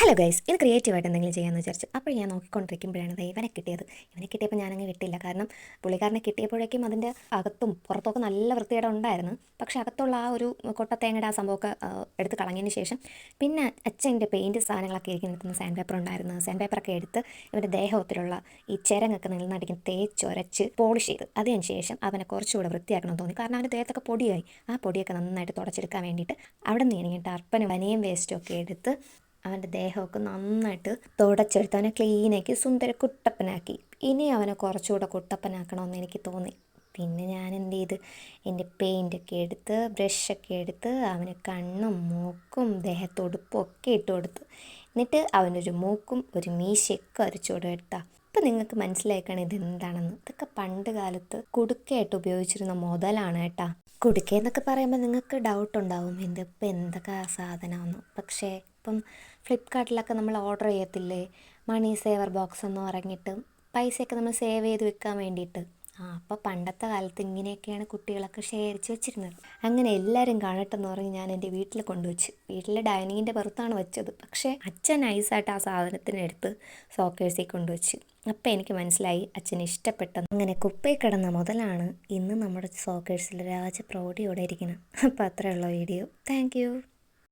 Hello guys ഇത് ക്രിയേറ്റീവായിട്ട് എന്തെങ്കിലും ചെയ്യാമെന്ന് വിചാരിച്ചു അപ്പോൾ ഞാൻ നോക്കിക്കൊണ്ടിരിക്കുമ്പോഴാണ് ദേ ഇവനെ കിട്ടിയത്. ഇവനെ കിട്ടിയപ്പോൾ ഞാനങ്ങ് വിട്ടില്ല. കാരണം പുള്ളിക്കാരനെ കിട്ടിയപ്പോഴേക്കും അതിന്റെ അകത്തും പുറത്തൊക്കെ നല്ല വൃത്തിയുടെ ഉണ്ടായിരുന്നു. പക്ഷേ അകത്തുള്ള ആ ഒരു കൊട്ടത്തേങ്ങയുടെ ആ സംഭവമൊക്കെ എടുത്ത് കളഞ്ഞതിന് ശേഷം പിന്നെ അച്ഛന്റെ പെയിന്റ് സാധനങ്ങളൊക്കെ ഇരിക്കുന്ന സാൻഡ് പേപ്പർ ഉണ്ടായിരുന്നു. സാൻഡ് പേപ്പറൊക്കെ എടുത്ത് ഇവന്റെ ദേഹത്തിലുള്ള ഈ ചിരങ്ങൊക്കെ തേച്ച് തേച്ചൊരച്ച് പോളിഷ് ചെയ്ത് അതിന് ശേഷം അവനെ കുറച്ചുകൂടെ വൃത്തിയാക്കണം തോന്നി. കാരണം അവന്റെ ദേഹത്തൊക്കെ പൊടിയായി. ആ പൊടിയൊക്കെ നന്നായിട്ട് തുടച്ചെടുക്കാൻ വേണ്ടിയിട്ട് അവിടെ നിന്ന് എനിക്ക് അർപ്പനും വനയും വേസ്റ്റും ഒക്കെ എടുത്ത് അവന്റെ ദേഹമൊക്കെ നന്നായിട്ട് തുടച്ചെടുത്ത് അവനെ ക്ലീനാക്കി സുന്ദര കുട്ടപ്പനാക്കി. ഇനി അവനെ കുറച്ചുകൂടെ കുട്ടപ്പനാക്കണമെന്ന് എനിക്ക് തോന്നി. പിന്നെ ഞാൻ എന്ത് ചെയ്ത്? എന്റെ പെയിന്റൊക്കെ എടുത്ത് ബ്രഷൊക്കെ എടുത്ത് അവന് കണ്ണും മൂക്കും ദേഹത്തൊടുപ്പും ഒക്കെ ഇട്ട് കൊടുത്തു. എന്നിട്ട് അവനൊരു മൂക്കും ഒരു മീശയൊക്കെ അരച്ചു കൊടുത്താ ഇപ്പം നിങ്ങൾക്ക് മനസ്സിലാക്കണം ഇതെന്താണെന്ന്? ഇതൊക്കെ പണ്ട് കാലത്ത് കുടുക്കയായിട്ട് ഉപയോഗിച്ചിരുന്ന മുതലാണ് കേട്ടാ. കുടുക്ക എന്നൊക്കെ പറയുമ്പോൾ നിങ്ങൾക്ക് ഡൗട്ട് ഉണ്ടാവും. ഇതിപ്പോൾ എന്തൊക്കെ സാധനമാണെന്ന് പക്ഷേ ഇപ്പം ഫ്ലിപ്കാർട്ടിലൊക്കെ നമ്മൾ ഓർഡർ ചെയ്യത്തില്ലേ? മണി സേവർ ബോക്സ് എന്ന് പറഞ്ഞിട്ട് പൈസയൊക്കെ നമ്മൾ സേവ് ചെയ്ത് വെക്കാൻ വേണ്ടിയിട്ട്. ആ അപ്പോൾ പണ്ടത്തെ കാലത്ത് ഇങ്ങനെയൊക്കെയാണ് കുട്ടികളൊക്കെ ശേഖരിച്ച് വെച്ചിരുന്നത്. അങ്ങനെ എല്ലാവരും കാണട്ടെ എന്ന് പറഞ്ഞ് ഞാൻ എന്റെ വീട്ടിൽ കൊണ്ടുവച്ച്. വീട്ടിലെ ഡൈനിങ്ങിന്റെ പുറത്താണ് വെച്ചത്. പക്ഷേ അച്ഛൻ നൈസായിട്ട് ആ സാധനത്തിനെടുത്ത് സോക്കേഴ്സിൽ കൊണ്ടുവച്ച്. അപ്പം എനിക്ക് മനസ്സിലായി അച്ഛന് ഇഷ്ടപ്പെട്ടെന്ന് അങ്ങനെ കുപ്പയിൽ കിടന്ന മുതലാണ് ഇന്ന് നമ്മുടെ സോക്കേഴ്സിൽ രാജ പ്രൗഢിയോടെ ഇരിക്കണം അപ്പം അത്രയുള്ള വീഡിയോ. താങ്ക്